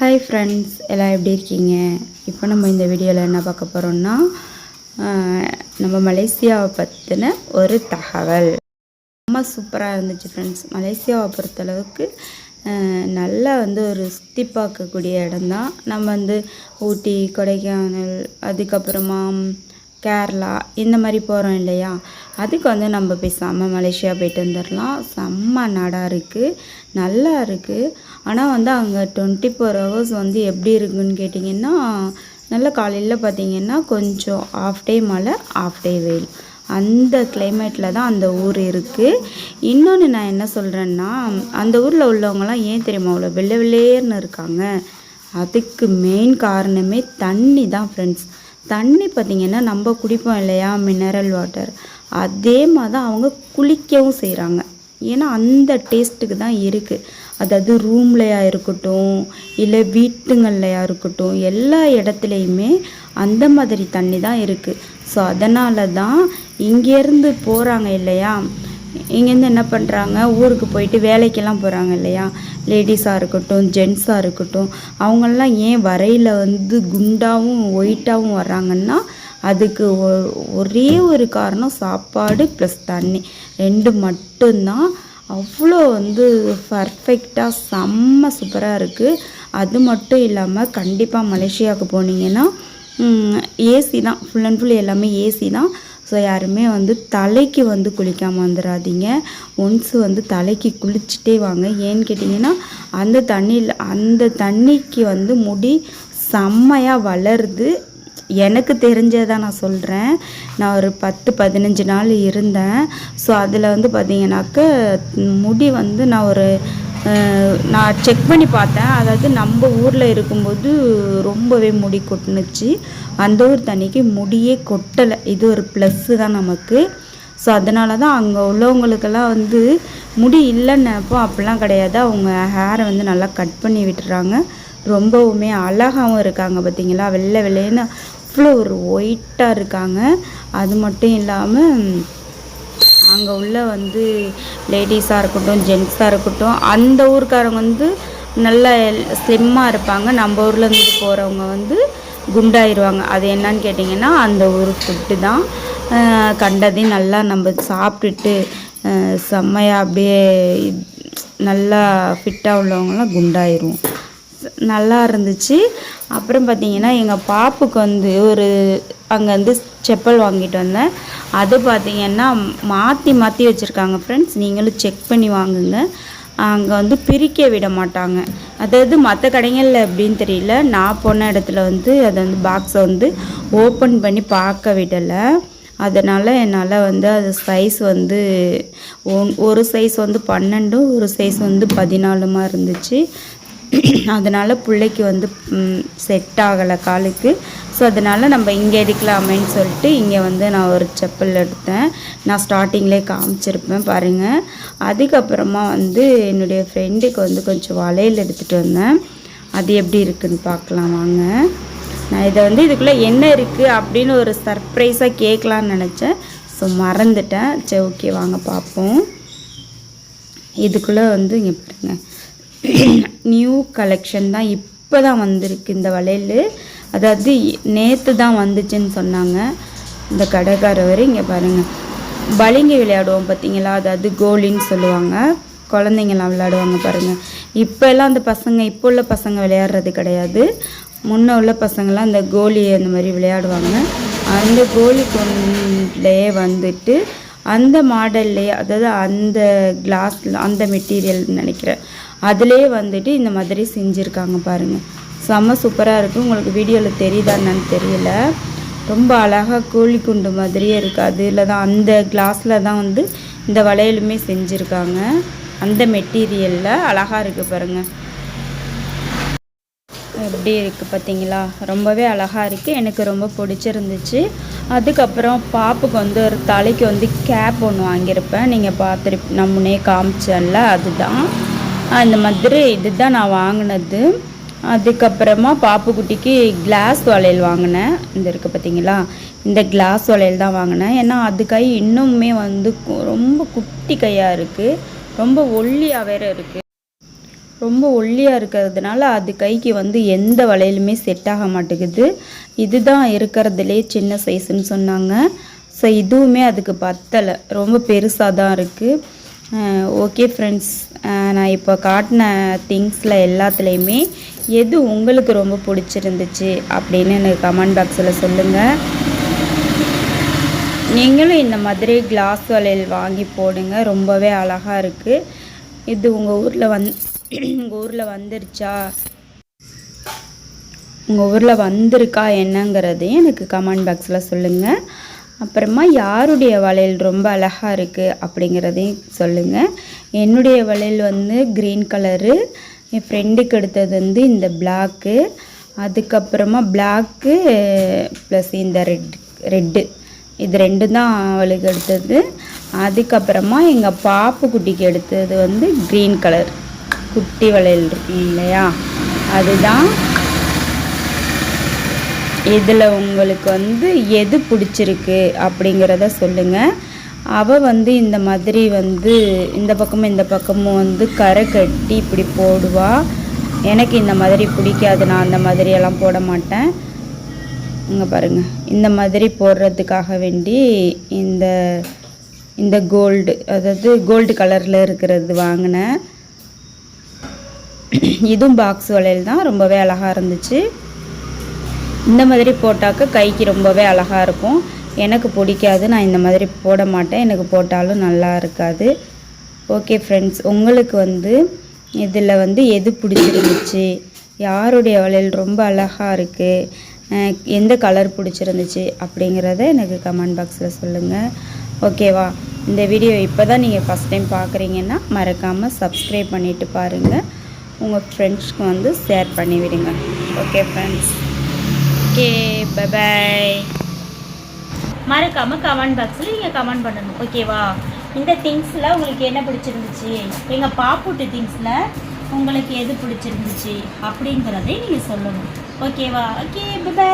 Hi friends எல்லாம் எப்படி இருக்கீங்க? இப்போ நம்ம இந்த வீடியோவில் என்ன பார்க்க போகிறோம்னா நம்ம மலேசியாவை பற்றின ஒரு தகவல். ரொம்ப சூப்பராக இருந்துச்சு ஃப்ரெண்ட்ஸ் மலேசியாவை பொறுத்தளவுக்கு நல்லா வந்து ஒரு சுற்றி பார்க்கக்கூடிய இடம்தான். நம்ம வந்து ஊட்டி கொடைக்கானல் அதுக்கப்புறமா கேரளா இந்த மாதிரி போகிறோம் இல்லையா? அதுக்கு வந்து நம்ம பேசாமல் மலேசியா போயிட்டு வந்துடலாம் செம்ம நாடாக இருக்குது நல்லா இருக்குது ஆனால் வந்து அங்கே டுவெண்ட்டி ஃபோர் ஹவர்ஸ் வந்து எப்படி இருக்குன்னு கேட்டிங்கன்னா நல்ல காலையில் பார்த்தீங்கன்னா கொஞ்சம் ஆஃப் டே மழை ஆஃப் டே வெயில். அந்த கிளைமேட்டில் தான் அந்த ஊர் இருக்குது இன்னொன்று நான் என்ன சொல்கிறேன்னா அந்த ஊரில் உள்ளவங்களாம் ஏன் தெரியுமா அவ்வளோ வெள்ளை வெள்ளையர்னு இருக்காங்க? அதுக்கு மெயின் காரணமே தண்ணி தான் ஃப்ரெண்ட்ஸ் தண்ணி பார்த்திங்கன்னா நம்ம குடிப்போம் இல்லையா? மினரல் வாட்டர் அதே மாதிரி தான் அவங்க குளிக்கவும் செய்கிறாங்க ஏன்னா அந்த டேஸ்ட்டுக்கு தான் இருக்குது அதாவது ரூம்லையா இருக்கட்டும் இல்லை வீட்டுங்கள்லையாக இருக்கட்டும் எல்லா இடத்துலையுமே அந்த மாதிரி தண்ணி தான் இருக்குது ஸோ அதனால தான் இங்கேருந்து போகிறாங்க இல்லையா? இங்கேருந்து என்ன பண்ணுறாங்க ஊருக்கு போயிட்டு வேலைக்கெல்லாம் போகிறாங்க இல்லையா? லேடிஸாக இருக்கட்டும் ஜென்ஸாக இருக்கட்டும் அவங்கெல்லாம் ஏன் வரையில் வந்து குண்டாகவும் ஒயிட்டாகவும் வர்றாங்கன்னா அதுக்கு ஒ- ஒரே ஒரு காரணம் சாப்பாடு ப்ளஸ் தண்ணி. ரெண்டு மட்டும்தான். அவ்வளோ வந்து பர்ஃபெக்டாக செம்ம சூப்பராக இருக்குது அது மட்டும் இல்லாமல் கண்டிப்பாக மலேசியாவுக்கு போனீங்கன்னா ஏசி தான். ஃபுல் அண்ட் ஃபுல் எல்லாமே ஏசி தான். ஸோ யாருமே வந்து தலைக்கு வந்து குளிக்காமல் வந்துடாதீங்க ஒன்ஸ் வந்து தலைக்கு குளிச்சுட்டே வாங்க. ஏன்னு கேட்டிங்கன்னா அந்த தண்ணியில் அந்த தண்ணிக்கு வந்து முடி செம்மையாக வளருது. எனக்கு தெரிஞ்சதை நான் சொல்கிறேன் நான் ஒரு பத்து பதினஞ்சு நாள் இருந்தேன். ஸோ அதில் வந்து பார்த்தீங்கன்னாக்க முடி வந்து நான் ஒரு நான் செக் பண்ணி பார்த்தேன். அதாவது நம்ம ஊரில் இருக்கும்போது ரொம்பவே முடி கொட்டுனுச்சு. அந்த ஊர் தண்ணிக்கு முடியே கொட்டலை. இது ஒரு ப்ளஸ்ஸு தான் நமக்கு. ஸோ அதனால தான் அங்கே உள்ளவங்களுக்கெல்லாம் வந்து முடி இல்லைன்னு அப்படிலாம் கிடையாது. அவங்க ஹேரை வந்து நல்லா கட் பண்ணி விட்டுறாங்க. ரொம்பவுமே அழகாகவும் இருக்காங்க பார்த்தீங்களா வெள்ளை வெள்ளைன்னு அவ்வளோ ஒரு ஒயிட்டாக இருக்காங்க. அது மட்டும் இல்லாமல் அங்கே உள்ள வந்து லேடிஸாக இருக்கட்டும் ஜென்ஸாக இருக்கட்டும் அந்த ஊருக்காரங்க வந்து நல்லா ஸ்லிம்மாக இருப்பாங்க. நம்ம ஊர்லேருந்து போகிறவங்க வந்து குண்டாயிருவாங்க. அது என்னன்னு கேட்டிங்கன்னா அந்த ஊர் ஃபுட்டு தான். கண்டதையும் நல்லா நம்ம சாப்பிட்டுட்டு செம்மையாக அப்படியே நல்லா ஃபிட்டாக உள்ளவங்களாம் குண்டாயிருவோம். நல்லா இருந்துச்சு அப்புறம் பார்த்தீங்கன்னா எங்கள் பாப்புக்கு வந்து ஒரு அங்கே வந்து செப்பல் வாங்கிட்டு வந்தேன். அது பார்த்தீங்கன்னா மாற்றி மாற்றி வச்சுருக்காங்க ஃப்ரெண்ட்ஸ் நீங்களும் செக் பண்ணி வாங்குங்க. அங்கே வந்து பிரிக்க விட மாட்டாங்க. அதாவது மற்ற கடைகளில் எப்படின்னு தெரியல. நான் போன இடத்துல வந்து அதை வந்து பாக்ஸை வந்து ஓப்பன் பண்ணி பார்க்க விடலை. அதனால் என்னால் வந்து அது சைஸ் வந்து ஒன் ஒரு சைஸ் வந்து பன்னெண்டும் ஒரு சைஸ் வந்து பதினாலுமா இருந்துச்சு. அதனால் பிள்ளைக்கு வந்து செட் ஆகலை காலுக்கு. ஸோ அதனால் நம்ம இங்கே எடுக்கலாமேன்னு சொல்லிட்டு இங்கே வந்து நான் ஒரு செப்பல் எடுத்தேன். நான் ஸ்டார்டிங்லேயே காமிச்சிருப்பேன் பாருங்கள் அதுக்கப்புறமா வந்து என்னுடைய ஃப்ரெண்டுக்கு வந்து கொஞ்சம் வளையல் எடுத்துகிட்டு வந்தேன். அது எப்படி இருக்குதுன்னு பார்க்கலாம் வாங்க. நான் இதை வந்து இதுக்குள்ளே என்ன இருக்குது அப்படின்னு ஒரு சர்ப்ரைஸாக கேட்கலான்னு நினச்சேன். ஸோ மறந்துட்டேன். சரி ஓகே வாங்க பார்ப்போம். இதுக்குள்ளே வந்து இங்கே பாருங்கள் நியூ கலெக்ஷன் தான் இப்போ தான் வந்திருக்கு இந்த வளையல். அதாவது நேற்று தான் வந்துச்சுன்னு சொன்னாங்க. இந்த கடைக்காரவர் இங்கே பாருங்கள் பளிங்கு விளையாடுவோம் பார்த்தீங்களா அதாவது கோலின்னு சொல்லுவாங்க. குழந்தைங்கலாம் விளையாடுவாங்க பாருங்கள் இப்போல்லாம் அந்த பசங்க இப்போ உள்ள பசங்க விளையாடுறது கிடையாது. முன்ன உள்ள பசங்களாம் அந்த கோலி அந்த மாதிரி விளையாடுவாங்க. அந்த கோலி கொண்டுலேயே வந்துட்டு அந்த மாடல்லையே அதாவது அந்த கிளாஸில் அந்த மெட்டீரியல் நினைக்கிறேன். அதிலே வந்துட்டு இந்த மாதிரி செஞ்சுருக்காங்க பாருங்கள் செம்ம சூப்பராக இருக்குது உங்களுக்கு வீடியோவில் தெரியுதா என்னன்னு தெரியல. ரொம்ப அழகாக கோழி குண்டு மாதிரியே இருக்குது அதில் தான் அந்த கிளாஸில் தான் வந்து இந்த வளையலுமே செஞ்சுருக்காங்க. அந்த மெட்டீரியலில் அழகாக இருக்குது பாருங்கள் எப்படி இருக்குது பார்த்தீங்களா ரொம்பவே அழகாக இருக்குது எனக்கு ரொம்ப பிடிச்சிருந்துச்சு. அதுக்கப்புறம் பாப்புக்கு வந்து ஒரு தலைக்கு வந்து கேப் ஒன்று வாங்கியிருப்பேன். நீங்கள் பார்த்துரு நான் முன்னே காமிச்சேன்ல அதுதான். அந்த மாதிரி இதுதான் நான் வாங்கினது. அதுக்கப்புறமா பாப்புக்குட்டிக்கு கிளாஸ் வளையல் வாங்கினேன். இந்த இருக்குது பார்த்தீங்களா இந்த கிளாஸ் வளையல் தான் வாங்கினேன். ஏன்னா அது கை இன்னுமே வந்து கு- ரொம்ப குட்டி கையாக இருக்குது ரொம்ப ஒல்லியாக வேற இருக்குது ரொம்ப ஒல்லியாக இருக்கிறதுனால அது கைக்கு வந்து எந்த வளையலுமே செட் ஆக மாட்டேங்குது. இதுதான் இருக்கிறதுலே சின்ன சைஸ்ன்னு சொன்னாங்க. ஸோ இதுவுமே அதுக்கு பத்தலை. ரொம்ப பெருசாக தான் இருக்குது ஓகே ஃப்ரெண்ட்ஸ் நான் இப்போ காட்டின திங்ஸில் எல்லாத்துலேயுமே எது உங்களுக்கு ரொம்ப பிடிச்சிருந்துச்சு அப்படின்னு எனக்கு கமெண்ட் பாக்ஸில் சொல்லுங்கள் நீங்களும் இந்த மாதிரி கிளாஸ் வளையல் வாங்கி போடுங்க. ரொம்பவே அழகாக இருக்குது இது உங்கள் ஊரில் வந் உங்கள் ஊரில் வந்துருச்சா? உங்கள் ஊரில் வந்திருக்கா என்னங்கிறதையும் எனக்கு கமெண்ட் பாக்ஸில் சொல்லுங்கள் அப்புறமா யாருடைய வளையல் ரொம்ப அழகாக இருக்குது அப்படிங்கிறதையும் சொல்லுங்கள் என்னுடைய வளையல் வந்து க்ரீன் கலரு. என் ஃப்ரெண்டுக்கு எடுத்தது வந்து இந்த பிளாக்கு. அதுக்கப்புறமா பிளாக்கு ப்ளஸ் இந்த ரெட் ரெட்டு. இது ரெண்டு தான் அவளுக்கு எடுத்தது. அதுக்கப்புறமா எங்கள் பாப்பு குட்டிக்கு எடுத்தது வந்து க்ரீன் கலர். குட்டி வளையல் இருக்கு இல்லையா? அதுதான் இதில் உங்களுக்கு வந்து எது பிடிச்சிருக்கு அப்படிங்கிறத சொல்லுங்கள் அவள் வந்து இந்த மாதிரி வந்து இந்த பக்கமும் இந்த பக்கமும் வந்து கரை கட்டி இப்படி போடுவாள் எனக்கு இந்த மாதிரி பிடிக்காது நான் அந்த மாதிரியெல்லாம் போட மாட்டேன். இங்கே பாருங்கள் இந்த மாதிரி போடுறதுக்காக வேண்டி இந்த இந்த கோல்டு அதாவது கோல்டு கலரில் இருக்கிறது வாங்கினேன். இதுவும் பாக்ஸ் வளையல் தான். ரொம்பவே அழகாக இருந்துச்சு. இந்த மாதிரி போட்டாக்க கைக்கு ரொம்பவே அழகாக இருக்கும். எனக்கு பிடிக்காது நான் இந்த மாதிரி போட மாட்டேன். எனக்கு போட்டாலும் நல்லா இருக்காது. ஓகே ஃப்ரெண்ட்ஸ் உங்களுக்கு வந்து இதில் வந்து எது பிடிச்சிருந்துச்சு? யாருடைய வளையல் ரொம்ப அழகாக இருக்குது எந்த கலர் பிடிச்சிருந்துச்சு? அப்படிங்கிறத எனக்கு கமெண்ட் பாக்ஸில் சொல்லுங்கள் ஓகேவா இந்த வீடியோ இப்போ தான் நீங்கள் ஃபஸ்ட் டைம் பார்க்குறீங்கன்னா மறக்காமல் சப்ஸ்கிரைப் பண்ணிவிட்டு பாருங்கள் உங்கள் ஃப்ரெண்ட்ஸ்க்கு வந்து ஷேர் பண்ணிவிடுங்க. ஓகே ஃப்ரெண்ட்ஸ் ஓகே பை மறக்காமல் கமெண்ட் பாக்ஸில் நீங்கள் கமெண்ட் பண்ணணும் ஓகேவா இந்த திங்ஸில் உங்களுக்கு என்ன பிடிச்சிருந்துச்சு? எங்கள் பாப்புட்டு திங்ஸில் உங்களுக்கு எது பிடிச்சிருந்துச்சு? அப்படிங்கிறதையும் நீங்கள் சொல்லணும். ஓகேவா ஓகே பை